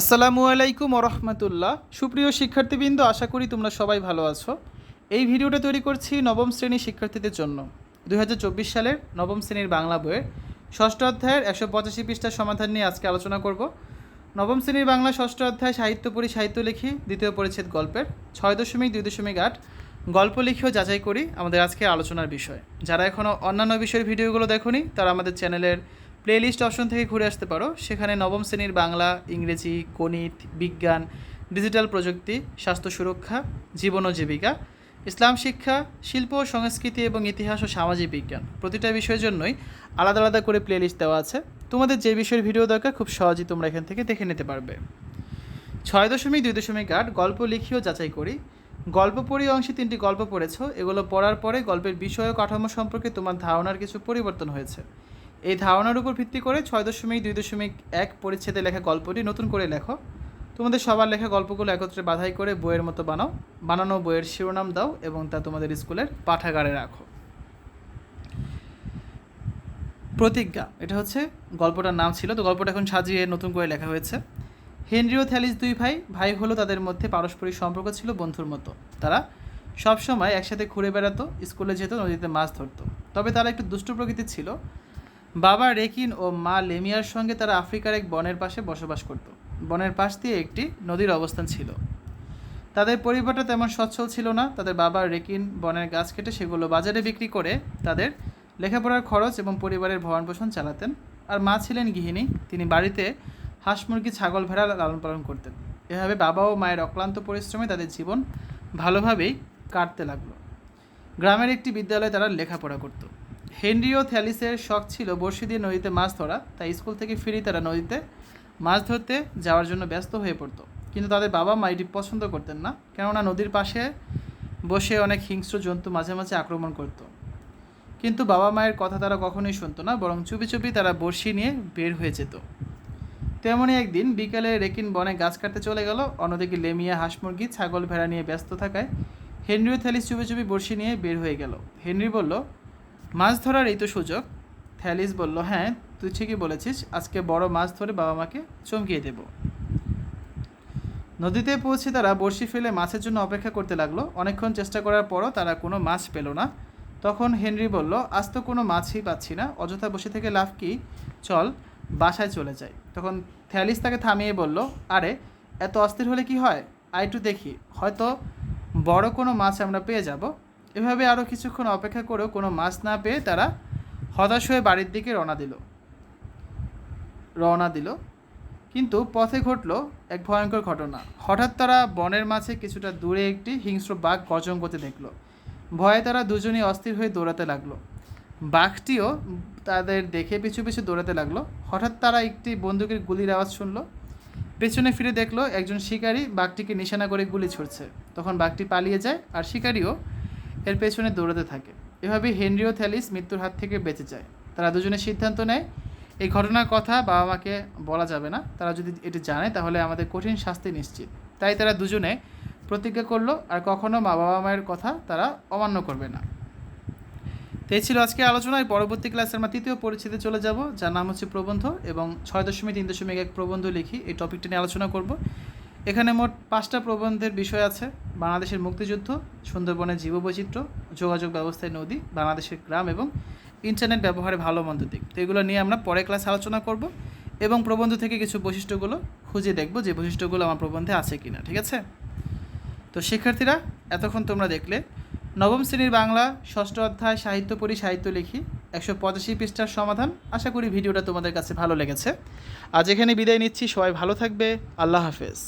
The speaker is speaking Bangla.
আসসালামু আলাইকুম রহমতুল্লাহ সুপ্রিয় শিক্ষার্থীবৃন্দ, আশা করি তোমরা সবাই ভালো আছো। এই ভিডিওটা তৈরি করছি নবম শ্রেণির শিক্ষার্থীদের জন্য। দু হাজার চব্বিশ সালের নবম শ্রেণির বাংলা বইয়ের ষষ্ঠ অধ্যায়ের একশো পঁচাশি পৃষ্ঠার সমাধান নিয়ে আজকে আলোচনা করব। নবম শ্রেণির বাংলা ষষ্ঠ অধ্যায় সাহিত্য পড়ি, সাহিত্য লিখি, দ্বিতীয় পরিচ্ছেদ গল্পের ছয় দশমিক দুই দশমিক আট গল্প লিখেও যাচাই করি আমাদের আজকের আলোচনার বিষয়। যারা এখনও অন্যান্য বিষয়ের ভিডিওগুলো দেখোনি, তারা আমাদের চ্যানেলের প্লেলিস্ট অপশন থেকে ঘুরে আসতে পারো। সেখানে নবম শ্রেণির বাংলা, ইংরেজি, গণিত, বিজ্ঞান ডিজিটাল প্রযুক্তি, স্বাস্থ্য সুরক্ষা, জীবন ও জীবিকা, ইসলাম শিক্ষা, শিল্প, সংস্কৃতি এবং ইতিহাস ও সামাজিক বিজ্ঞান। প্রতিটা বিষয়ের জন্যই আলাদা আলাদা করে প্লেলিস্ট দেওয়া আছে। তোমাদের যে বিষয়ের ভিডিও দরকার, খুব সহজেই তোমরা এখান থেকে দেখে নিতে পারবে। ছয় দশমিক দুই দশমিক আট, গল্প লিখিও যাচাই করি। গল্প পড়ি অংশে তিনটি গল্প পড়েছো। এগুলো পড়ার পরে গল্পের বিষয় ও কাঠামো সম্পর্কে তোমার ধারণার কিছু পরিবর্তন হয়েছে। এই ধারণার উপর ভিত্তি করে ছয় দশমিক, দুই দশমিক এক পরিচ্ছেদে লেখা গল্পটি নতুন করে লেখো। তোমাদের সবার লেখা গল্পগুলো একত্রে বাধাই করে বইয়ের মতো বানাও। বানানো বইয়ের শিরোনাম দাও এবং তা তোমাদের স্কুলের পাঠাগারে রাখো। প্রতিজ্ঞা, এটা হচ্ছে গল্পটার নাম ছিল। তো গল্পটা এখন সাজিয়ে নতুন করে লেখা হয়েছে। হেনরি ও থ্যালিস দুই ভাই ভাই হলো তাদের মধ্যে পারস্পরিক সম্পর্ক ছিল, বন্ধুর মতো। তারা সবসময় একসাথে ঘুরে বেড়াতো, স্কুলে যেত, নদীতে মাছ ধরতো। তবে তারা একটু দুষ্ট প্রকৃতির ছিল। বাবা রেকিন ও মা লেমিয়ার সঙ্গে তারা আফ্রিকার এক বনের পাশে বসবাস করত। বনের পাশ দিয়ে একটি নদীর অবস্থান ছিল। তাদের পরিবারটা তেমন সচ্ছল ছিল না। তাদের বাবা রেকিন বনের গাছ কেটে সেগুলো বাজারে বিক্রি করে তাদের লেখাপড়ার খরচ এবং পরিবারের ভরণ পোষণ চালাতেন। আর মা ছিলেন গৃহিণী। তিনি বাড়িতে হাঁস, মুরগি, ছাগল, ভেড়া লালন পালন করতেন। এভাবে বাবা ও মায়ের অক্লান্ত পরিশ্রমে তাদের জীবন ভালোভাবেই কাটতে লাগল। গ্রামের একটি বিদ্যালয়ে তারা লেখাপড়া করতো। হেনরি ও থ্যালিসের শখ ছিল বড়শি দিয়ে নদীতে মাছ ধরা, তাই স্কুল থেকে ফিরে তারা নদীতে মাছ ধরতে যাওয়ার জন্য ব্যস্ত হয়ে পড়তো। কিন্তু তাদের বাবা মা এটি পছন্দ করতেন না, কেননা নদীর পাশে বসে অনেক হিংস্র জন্তু মাঝে মাঝে আক্রমণ করত। কিন্তু বাবা মায়ের কথা তারা কখনোই শুনতো না, বরং চুপি চুপি তারা বড়শি নিয়ে বের হয়ে যেত। তেমনই একদিন বিকালে রেকিন বনে গাছ কাটতে চলে গেল, অন্যদিকে লেমিয়া হাঁস মুরগি, ছাগল ভেড়া নিয়ে ব্যস্ত থাকায় হেনরি ও থ্যালিস চুপি চুপি বড়শি নিয়ে বের হয়ে গেল। হেনরি বলল মাছ ধরার এই তো সুযোগ। থ্যালিস বলল হ্যাঁ তুই ঠিকই বলেছিস, আজকে বড় মাছ ধরে বাবা মাকে চমকিয়ে দেব। নদীতে পৌঁছে তারা বড়শি ফেলে মাছের জন্য অপেক্ষা করতে লাগল। অনেকক্ষণ চেষ্টা করার পরও তারা কোনো মাছ পেল না। তখন হেনরি বলল, আজ তো কোনো মাছই পাচ্ছি না। অযথা বসে থেকে লাভ কি? চল, বাসায় চলে যাই। তখন থ্যালিস তাকে থামিয়ে বলল, আরে, এত অস্থির হলে কি হয়? আই একটু দেখি। হয়তো বড় কোনো মাছ আমরা পেয়ে যাব। এভাবে আরও কিছুক্ষণ অপেক্ষা করেও কোনো মাছ না পেয়ে তারা হতাশ হয়ে বাড়ির দিকে রওনা দিল। রওনা দিল। কিন্তু পথে ঘটল এক ভয়ঙ্কর ঘটনা। হঠাৎ তারা বনের মাঝে কিছুটা দূরে একটি হিংস্র বাঘ গর্জন করতে দেখল। ভয়ে তারা দুজনেই অস্থির হয়ে দৌড়াতে লাগল। বাঘটিও তাদের দেখে পিছু পিছু দৌড়াতে লাগল। হঠাৎ তারা একটি বন্দুকের গুলির আওয়াজ শুনলো। পেছনে ফিরে দেখল একজন শিকারী বাঘটিকে নিশানা করে গুলি ছুড়ছে। তখন বাঘটি পালিয়ে যায় আর শিকারিও এর পেছনে দৌড়াতে থাকে। এভাবে হেনরি ও থ্যালিস মৃত্যুর হাত থেকে বেঁচে যায়। তারা দুজনে সিদ্ধান্ত নেয়, এই ঘটনার কথা বাবা মাকে বলা যাবে না। তারা যদি এটি জানে, তাহলে আমাদের কঠিন শাস্তি নিশ্চিত। তাই তারা দুজনে প্রতিজ্ঞা করল, আর কখনো মা বাবা মায়ের কথা তারা অমান্য করবে না। তো এই ছিল আজকে আলোচনায়। পরবর্তী ক্লাসে আমরা তৃতীয় পরিচিতি চলে যাব, যার নাম হচ্ছে প্রবন্ধ এবং ছয় দশমিক তিন দশমিক এক প্রবন্ধ লিখি এই টপিকটা নিয়ে আলোচনা করব। এখানে মোট পাঁচটা প্রবন্ধের বিষয় আছে। বাংলাদেশের মুক্তিযুদ্ধ, সুন্দরবনের জীববৈচিত্র্য, যোগাযোগ ব্যবস্থায় নদী, বাংলাদেশের গ্রাম এবং ইন্টারনেট ব্যবহারে ভালো মন্দ দিক। তো এগুলো নিয়ে আমরা পরে ক্লাস আলোচনা করব এবং প্রবন্ধ থেকে কিছু বৈশিষ্ট্যগুলো খুঁজে দেখব যে বৈশিষ্ট্যগুলো আমার প্রবন্ধে আছে কি না ঠিক আছে? তো শিক্ষার্থীরা, এতক্ষণ তোমরা দেখলে, নবম শ্রেণির বাংলা ষষ্ঠ অধ্যায় সাহিত্য পড়ি সাহিত্য লিখি একশো পঁচাশি পৃষ্ঠার সমাধান। আশা করি ভিডিওটা তোমাদের কাছে ভালো লেগেছে। আজ এখানে বিদায় নিচ্ছি, সবাই ভালো থাকবে, আল্লাহ হাফেজ।